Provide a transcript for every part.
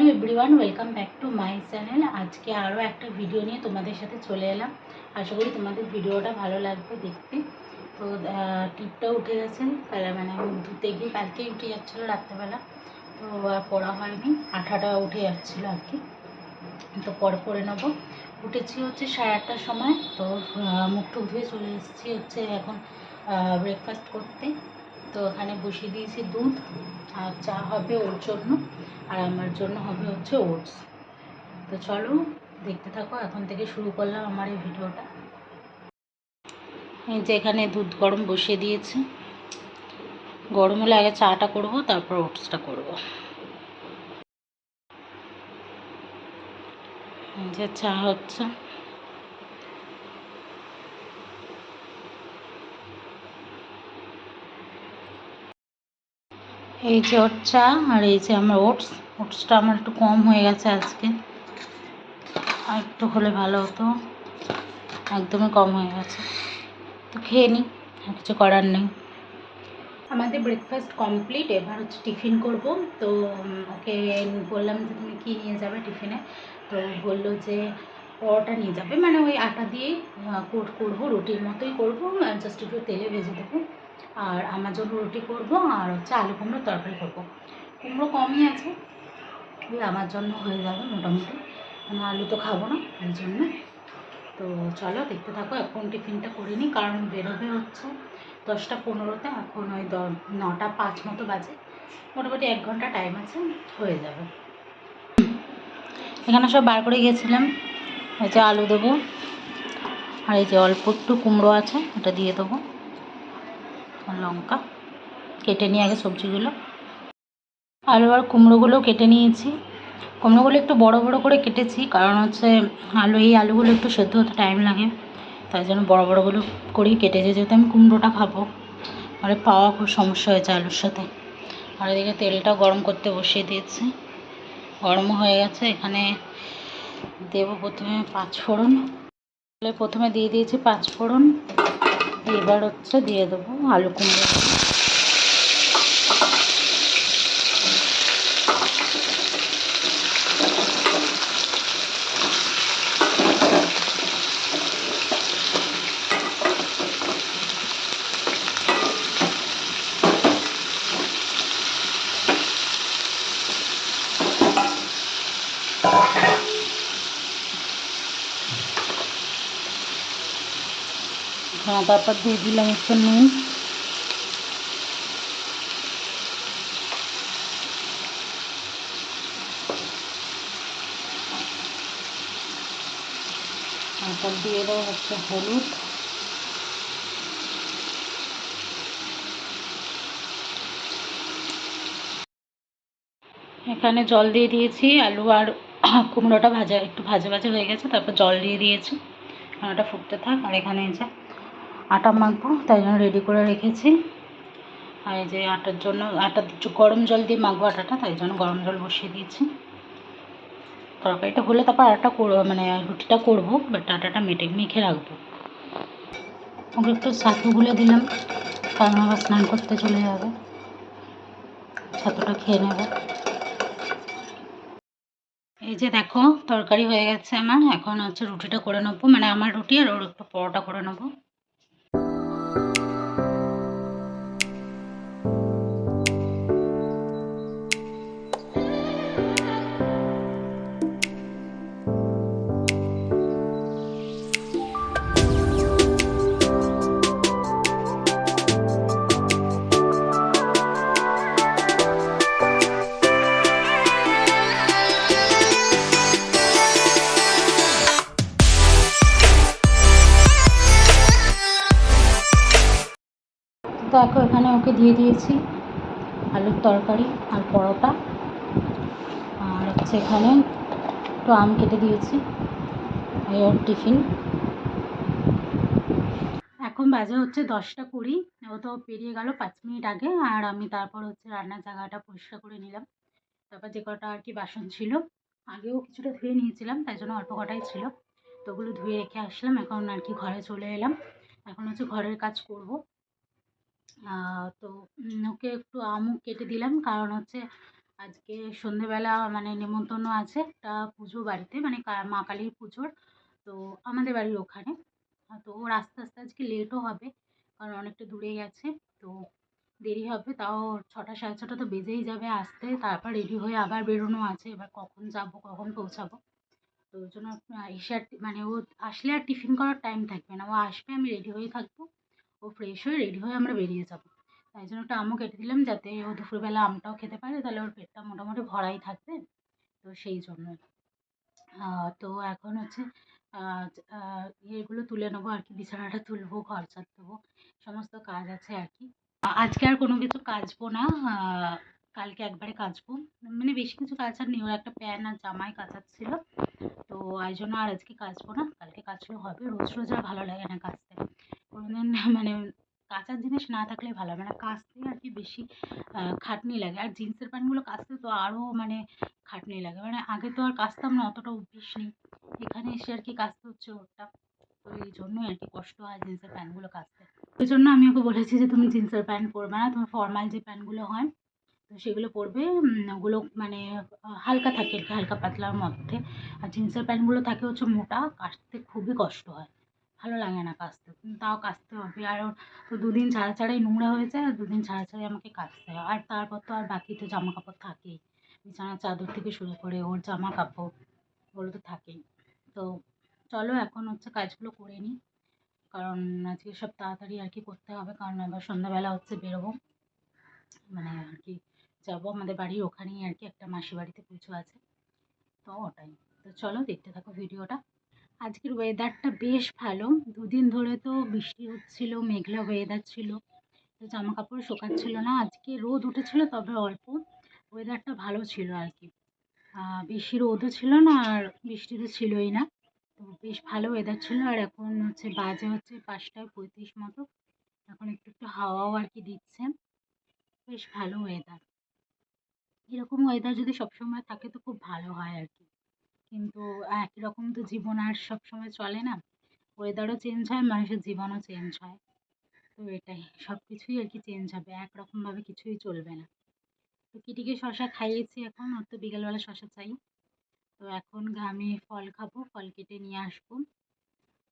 Hello everyone, welcome back to my channel. আজকে আরও একটা ভিডিও নিয়ে তোমাদের সাথে চলে এলাম। আশা করি তোমাদের ভিডিওটা ভালো লাগবে দেখতে। তো টিপটা উঠে গেছে। মানে ধুতে গিয়ে কালকেই উঠে যাচ্ছিল রাত্রেবেলা। তো, আর পড়া হয়নি। আঠাটা উঠে যাচ্ছিল আর কি। তো পরে পরে নেব। উঠেছি হচ্ছে সাড়ে আটটার সময়। তো মুখ টুক ধুয়ে চলে এসেছি হচ্ছে এখন ব্রেকফাস্ট করতে। তো এখানে বসিয়ে দিয়েছি দুধ আর চা হবে ওর জন্য, আর আমার জন্য হবে হচ্ছে ওটস। তো চলো দেখতে থাকো, এখন থেকে শুরু করলাম আমার এই ভিডিওটা। এই যে এখানে দুধ গরম বসিয়ে দিয়েছি। গরম হলে আগে চাটা করব, তারপর ওটসটা করব। যে চা হচ্ছে। এই যে ওর চা আর এই যে আমার ওটস, ওটসটা আমার একটু কম হয়ে গেছে আজকে। আর একটু হলে ভালো হতো। একদমই কম হয়ে গেছে। তো খেয়ে নিই আর কিছু করার নেই। আমাদের ব্রেকফাস্ট কমপ্লিট এবার হচ্ছে টিফিন করব। তো ওকে বললাম যে তুমি কী নিয়ে যাবে টিফিনে তো বলল যে পরোটা নিয়ে যাবে। মানে ওই আটা দিয়ে করব, রুটির মতোই করব। জাস্ট একটু তেলে ভেজে দেবো। আর আমার জন্য রুটি করব আর হচ্ছে আলু কুমড়োর তরকারি করব। কুমড়ো কমই আছে, ওই আমার জন্য হয়ে যাবে মোটামুটি। আমি আলু তো খাব না, এই জন্য। তো চলো দেখতে থাকো, এখন টিফিনটা করে নিই কারণ বেরোবে হচ্ছে দশটা পনেরোতে, এখন ওই নটা পাঁচ মতো বাজে। মোটামুটি এক ঘণ্টা টাইম আছে, হয়ে যাবে। এখানে সব বার করে গিয়েছিলাম, এই যে আলু দেবো, আর এই যে অল্প একটু কুমড়ো আছে, ওটা দিয়ে দেবো। লঙ্কা কেটে নিয়ে আগে সবজিগুলো। আলু আর কুমড়োগুলো কেটে নিয়েছি। কুমড়োগুলো একটু বড় বড় করে কেটেছি, কারণ হচ্ছে আলু, এই আলুগুলো একটু সেদ্ধ হতে টাইম লাগে। তাই জন্য বড় বড়গুলো করেই কেটেছি, যেহেতু আমি কুমড়োটা খাব। আর পাওয়া খুব সমস্যা হয়েছে আলুর সাথে। আর এদিকে তেলটা গরম করতে বসিয়ে দিয়েছি। গরম হয়ে গেছে, এখানে দেবো প্রথমে পাঁচ ফোড়ন প্রথমে দিয়ে দিয়েছি পাঁচ ফোড়ন এবার হচ্ছে দিয়ে দেবো আলু কুমড়ো হ্যাঁ তারপর দিয়ে দিলাম একটু নুন। তারপর দিয়ে দেবো হচ্ছে হলুদ। এখানে জল দিয়ে দিয়েছি, আলু আর কুমড়োটা ভাজা, একটু ভাজা ভাজা হয়ে গেছে, তারপর জল দিয়ে দিয়েছি। ওটা ফুটতে থাক, আর এখানে যে আটা মাখবো, তাই জন্য রেডি করে রেখেছি। আর এই যে আটার জন্য, আটা গরম জল দিয়ে মাখবো আটাটা, তাই জন্য গরম জল বসিয়ে দিয়েছি। তরকারিটা হলে তারপর আটা করব মানে রুটিটা করব বাট আটাটা মেটে মেখে রাখব। ওকে একটু ছাতু গুলে দিলাম, কারণ আবার স্নান করতে চলে যাবে। ছাতুটা খেয়ে নেব। এই যে দেখো, তরকারি হয়ে গেছে আমার, এখন হচ্ছে রুটিটা করে নেব মানে আমার রুটি আর ওর একটু পরোটা করে নেব। দিয়ে দিয়েছি, আলুর তরকারি আর পরোটা। আর হচ্ছে এখানে একটু আম কেটে দিয়েছি এই টিফিন। এখন বাজে হচ্ছে দশটা কুড়ি, ও তো পেরিয়ে গেল পাঁচ মিনিট আগে, আর আমি তারপর হচ্ছে রান্নার জায়গাটা পরিষ্কার করে নিলাম। তারপর যে কটা আর কি বাসন ছিল, আগেও কিছুটা ধুয়ে নিয়েছিলাম, তাই জন্য অল্প কটাই ছিল। তো ওগুলো ধুয়ে রেখে আসলাম, এখন আর কি ঘরে চলে এলাম। এখন হচ্ছে ঘরের কাজ করব। তো ওকে একটু আমও কেটে দিলাম। কারণ হচ্ছে আজকে সন্ধেবেলা মানে নেমন্তন্ন আছে একটা পুজো বাড়িতে মানে মা কালীর পুজোর। তো আমাদের বাড়ির ওখানে। তো ওর আস্তে আস্তে আজকে লেটও হবে, কারণ অনেকটা দূরে গেছে তো দেরি হবে, তাও ছটা, সাড়ে ছটা তো বেজেই যাবে আসতে। তারপর রেডি হয়ে আবার বেরোনো আছে, এবার কখন যাব, কখন পৌঁছাবো। তো ওই জন্য এসে আর মানে ও আসলে আর টিফিন করার টাইম থাকবে না। ও আসবে, আমি রেডি হয়ে থাকব। ও ফ্রেশ হয়ে রেডি হয়ে আমরা বেরিয়ে যাব। তাই জন্য একটা আমও কেটে দিলাম যাতে ও দুপুরবেলা আমটাও খেতে পারে, তাহলে ওর পেটটা মোটামুটি ভরাই থাকবে। তো সেই জন্য। তো এখন হচ্ছে ইয়েগুলো তুলে নেব আর কি, বিছানাটা তুলবো ঘর ঝাড় দেবো সমস্ত কাজ আছে আর কি। আজকে আর কোনো কিছু কাচবো না কালকে একবারে কাচবো। মানে বেশি কিছু কাচার নেই, ওর একটা প্যান্ট আর জামাই কাচার তো এই জন্য আর আজকে কাচবো না, কালকে কাচলেও হবে। রোজ রোজ আর ভালো লাগে না কাচতে। কোনোদিন মানে কাচার জিনিস না থাকলে ভালো মানে কাচতে আর কি বেশি খাটনি লাগে। আর জিন্সের প্যান্টগুলো কাচতে তো আরও মানে খাটনি লাগে। মানে আগে তো আর কাচতাম না, অতটা অভ্যেস নেই। এখানে এসে আর কি কাচতে হচ্ছে ওরটা। তো এই জন্যই আর কি কষ্ট হয় জিন্সের প্যান্টগুলো কাচতে ওই জন্য আমি ওকে বলেছি যে, তুমি জিন্সের প্যান্ট পরবে না। তুমি ফর্মাল যে প্যান্টগুলো হয়, তো সেগুলো পরবে। ওগুলো মানে হালকা থাকে আর কি, হালকা পাতলার মধ্যে। আর জিন্সের প্যান্টগুলো থাকে হচ্ছে মোটা। কাচতে খুবই কষ্ট হয়। ভালো লাগে না কাচতে তাও কাচতে হবে। আর তো দুদিন ছাড়া ছাড়াই নোংরা হয়ে যায়, আর দুদিন ছাড়া ছাড়াই আমাকে কাচতে হয়। আর তারপর তো আর বাকি তো জামা কাপড় থাকেই। বিছানার চাদর থেকে শুরু করে ওর জামা কাপড় ওগুলো তো থাকেই। তো চলো এখন হচ্ছে কাজগুলো করে নিই। কারণ আজকে সব তাড়াতাড়ি আর কি করতে হবে, কারণ আবার সন্ধ্যাবেলা হচ্ছে বেরোবো। মানে আর কি যাব। আমাদের বাড়ির ওখানেই আর কি একটা মাসি বাড়িতে পুজো আছে। তো ওটাই। তো চলো দেখতে থাকো ভিডিওটা। আজকের ওয়েদারটা বেশ ভালো। দুদিন ধরে তো বৃষ্টি হচ্ছিল, মেঘলা ওয়েদার ছিল। তো জামা কাপড় শোকাচ্ছিল না। আজকে রোদ উঠেছিল, তবে অল্প। ওয়েদারটা ভালো ছিল আর কি। বেশি রোদও ছিল না আর বৃষ্টি তো ছিলই না। তো বেশ ভালো ওয়েদার ছিল আর এখন হচ্ছে বাজে হচ্ছে পাঁচটায় পঁয়ত্রিশ মতো। এখন একটু একটু হাওয়াও আর কি দিচ্ছে। বেশ ভালো ওয়েদার এরকম ওয়েদার যদি সবসময় থাকে তো খুব ভালো হয় আর কি। কিন্তু একই রকম তো জীবন আর সবসময় চলে না। ওয়েদারও চেঞ্জ হয়, মানুষের জীবনও চেঞ্জ হয়। তো এটাই সব কিছুই আর কি চেঞ্জ হবে, একরকমভাবে কিছুই চলবে না। তো কিটিকে শশা খাইয়েছি এখন, ওর তো বিকেলবেলা শশা চাই। তো এখন আমি ফল খাব, ফল কেটে নিয়ে আসব।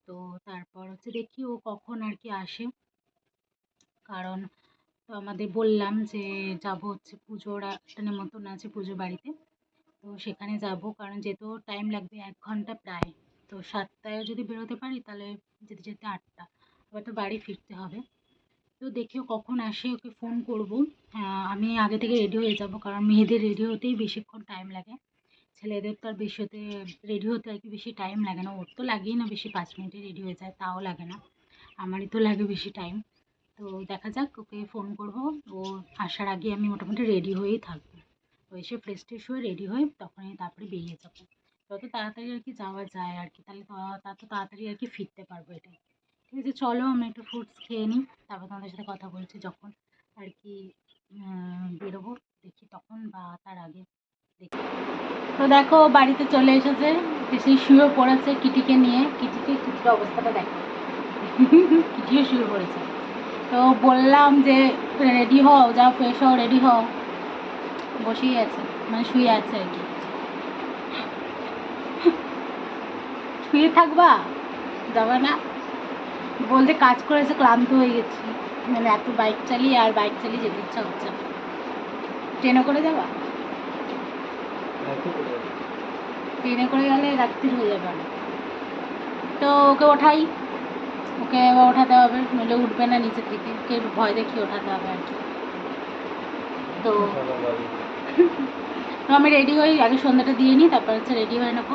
তো তারপর হচ্ছে দেখি ও কখন আর কি আসে। কারণ তো আমাদের বললাম যে যাব হচ্ছে পুজোর একটা নেমন্তন্ন আছে পুজো বাড়িতে। তো সেখানে যাব। কারণ যেতেও টাইম লাগবে এক ঘণ্টা প্রায়। তো সাতটায় যদি বেরোতে পারি, তাহলে যেতে যেতে আটটা। আবার তো বাড়ি ফিরতে হবে। তো দেখিও কখন আসে, ওকে ফোন করব। আমি আগে থেকে রেডি হয়ে যাব। কারণ মেয়েদের রেডি হতেই বেশিক্ষণ টাইম লাগে। ছেলেদের তো আর বেশি হতে রেডি হতে আর কি বেশি টাইম লাগে না। ওর তো লাগেই না বেশি পাঁচ মিনিটে রেডি হয়ে যায়, তাও লাগে না। আমারই তো লাগে বেশি টাইম তো দেখা যাক, ওকে ফোন করব। ও আসার আগে আমি মোটামুটি রেডি হয়েই থাকব। ও এসে ফ্রেশ ট্রেশ হয়ে রেডি হয়ে তখনই তারপরে বেরিয়ে যাব। যত তাড়াতাড়ি আর কি যাওয়া যায় আর কি, তাহলে তত তাড়াতাড়ি আর কি ফিরতে পারব এটাই। ঠিক আছে, চলো আমি একটু ফ্রুটস খেয়ে নিই, তারপর তোমাদের সাথে কথা বলছি যখন আর কি বেরোবো, দেখি তখন বা তার আগে দেখি। তো দেখো, বাড়িতে চলে এসেছে, এসে শুয়ে পড়েছে কিটিকে নিয়ে। কিটিকে, কিটির অবস্থাটা দেখো। কিটিও শুয়ে পড়েছে। তো বললাম যে, রেডি হও, যাও ফ্রেশ হও রেডি হও। বসেই আছে মানে শুয়ে আছে আর কি। শুয়ে থাকবা? যাবে না? বলতে কাজ করেছে ক্লান্ত হয়ে গেছি। মানে এত বাইক চালিয়ে আর বাইক চালিয়ে যেতে ইচ্ছা হচ্ছে না। ট্রেনে করে যাবা? ট্রেনে করে গেলে রাত্রি হয়ে যাবে। তো ওকে ওঠাই। ওকে ওঠাতে হবে নইলে উঠবে না নিচে থেকে ওকে ভয় দেখিয়ে ওঠাতে হবে আর কি। তো আমি রেডি হই আগে সন্ধ্যাটা দিয়ে নিই তারপর হচ্ছে রেডি হয়ে নেব।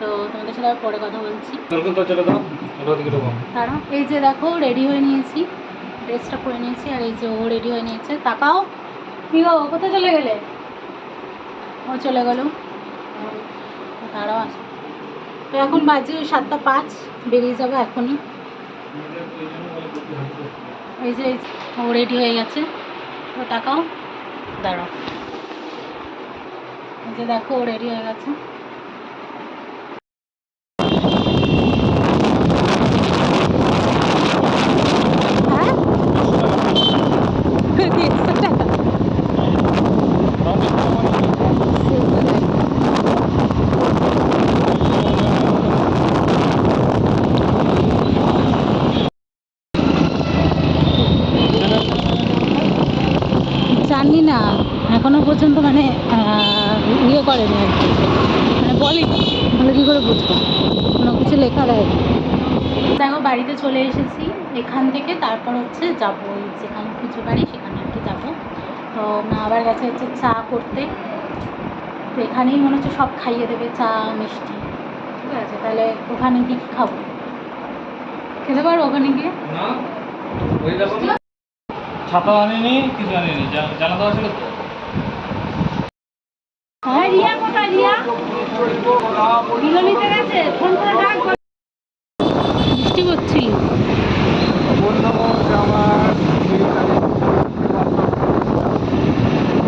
তো তোমাদের সাথে আবার পরে কথা বলছি। কারণ এই যে দেখো রেডি হয়ে নিয়েছি। ড্রেসটা পরে নিয়েছি আর এই যে ও রেডি হয়ে নিয়েছে। তাকাও। কি গো কোথায় চলে গেলে? ও চলে গেল। তারাও আসে। তো এখন বাজে সাতটা পাঁচ বেরিয়ে যাবে এখনই। এই যে ও রেডি হয়ে গেছে। তো তাকাও। দাঁড়াও। যে দেখো রেডি হয়ে গেছে হ্যাঁ দেড়শো টাকা করেনি আর কি মানে বলেনি তাহলে কী করে বুঝব? কোনো কিছু লেখা দেয়নি দেখো বাড়িতে চলে এসেছি। এখান থেকে তারপর হচ্ছে যাব। ওই যেখানে পুজো বাড়ি সেখানে আর কি যাব। তো মা আবার গেছে হচ্ছে চা করতে। তো এখানেই মনে হচ্ছে সব খাইয়ে দেবে চা মিষ্টি। ঠিক আছে? তাহলে ওখানে গিয়ে কী খাব? খেতে পারব ওখানে গিয়ে? ছাতা আনিনি কিছু আনিনি। জানা দেওয়া ছিল তো। রিয়া কোথায় রিয়া? বিলো নিতে গেছে ফোন করে ডাক বৃষ্টি করছিল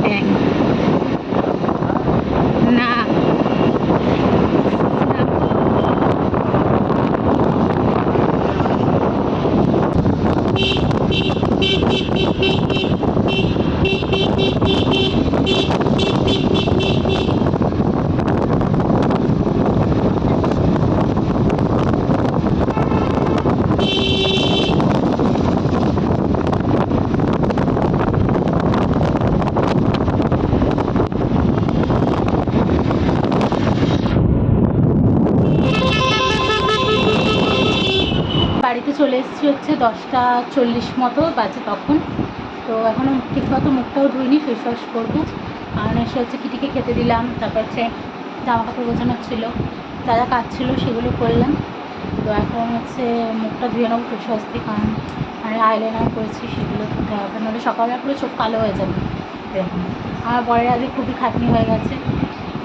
ব্যাং। না বাড়িতে চলে এসেছি হচ্ছে দশটা চল্লিশ মতো বাজে তখন। তো এখনও ঠিক মতো মুখটাও ধুইনি ফেস ওয়াশ করব। আর এসে হচ্ছে কিটিকে খেতে দিলাম, তারপর হচ্ছে জামা কাপড় গোছানো ছিল। যা যা কাজ ছিল সেগুলো করলাম। তো এখন হচ্ছে মুখটা ধুয়ে নেব ফেস ওয়াশ দিয়ে, কারণ মানে আইলাইনার করেছি, সেগুলো ধুতে হবে। নাহলে সকালবেলা পুরো চোখ কালো হয়ে যাবে। আমার পরের আজকে খুবই খাটনি হয়ে গেছে।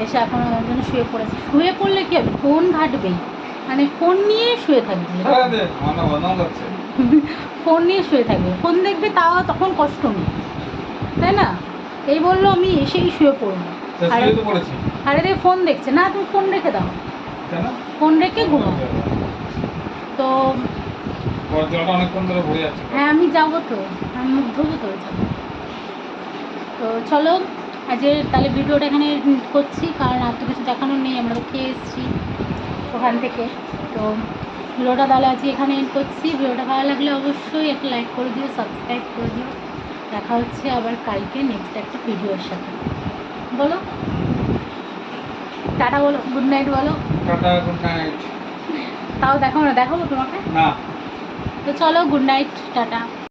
এসে এখন জন্য শুয়ে পড়েছে। শুয়ে পড়লে কি হবে? ফোন ঘাটবেই। মানে ফোন নিয়ে শুয়ে থাকবে। হ্যাঁ ফোন নিয়ে শুয়ে থাকবে। ফোন দেখবে তাও তখন কষ্ট নেই। তাই না? এই বলল আমি এসেই শুয়ে পড়ব। আরে রে ফোন দেখছে। না তুমি ফোন রেখে দাও। ফোন রেখে ঘুমাও। তো হ্যাঁ আমি যাব তো। আমি মুখ ধোবো তো যাব তো চলো আজকে তাহলে ভিডিওটা এখানে করছি। কারণ আর তো কিছু দেখানোর নেই আমরা খেয়ে এসেছি। ওখান থেকে। তো ভিডিওটা তাহলে আজকে এখানে এন্ড করছি। ভিডিওটা ভালো লাগলে অবশ্যই একটা লাইক করে দিও সাবস্ক্রাইব করে দিও। দেখা হচ্ছে আবার কালকে নেক্সট একটা ভিডিওর সাথে। বলো? টাটা বলো গুড নাইট বলো। টাটা গুড নাইট তাও দেখাবো না দেখাবো তোমাকে? না। তো চলো গুড নাইট টাটা।